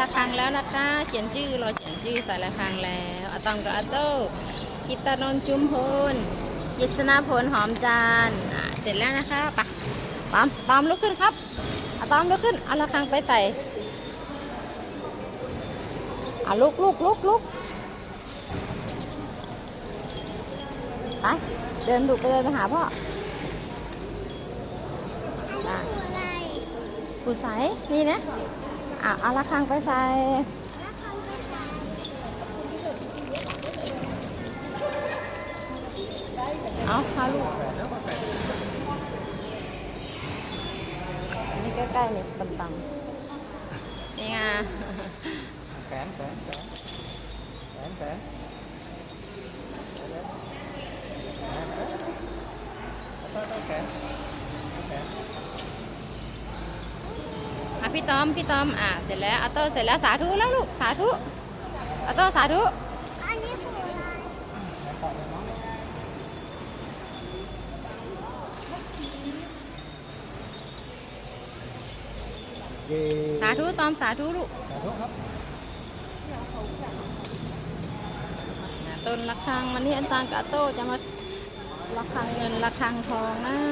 ระฆังแล้วนะคะเขียนชื่อรอเขียนชื่อใส่ระฆังแล้วอะตอมกับอาโต้กิตตานนท์จุมพลกิษณพลหอมจานอะเสร็จแล้วนะคะไปะตอมตอมลุกขึ้นครับอะตอมลุกขึ้นเอาระฆังไปใส่อะลุกลุกลุกลุกไปเดินดูไปเดินไปหาพ่อได้กูใส่นี่นะ อะเอาละฆังไปใส่เอาพาลูกนี่ใกล้ๆเนี่ยต่ำๆนี่ไงแขนแขนแขนแขนแขนแขนแขน อ่ะพี่ตอมพี่ตอมอะเสร็จแล้วออโต้เสร็จแล้วสาธุแล้วลูกสาธุออโต้สาธุอันนี้คืออะไรเย่สาธุตอมสาธุลูกสาธุครับอะต้นระฆังวันนี้อาจารย์กับออโต้จะมาระฆังเงินระฆังทองนะ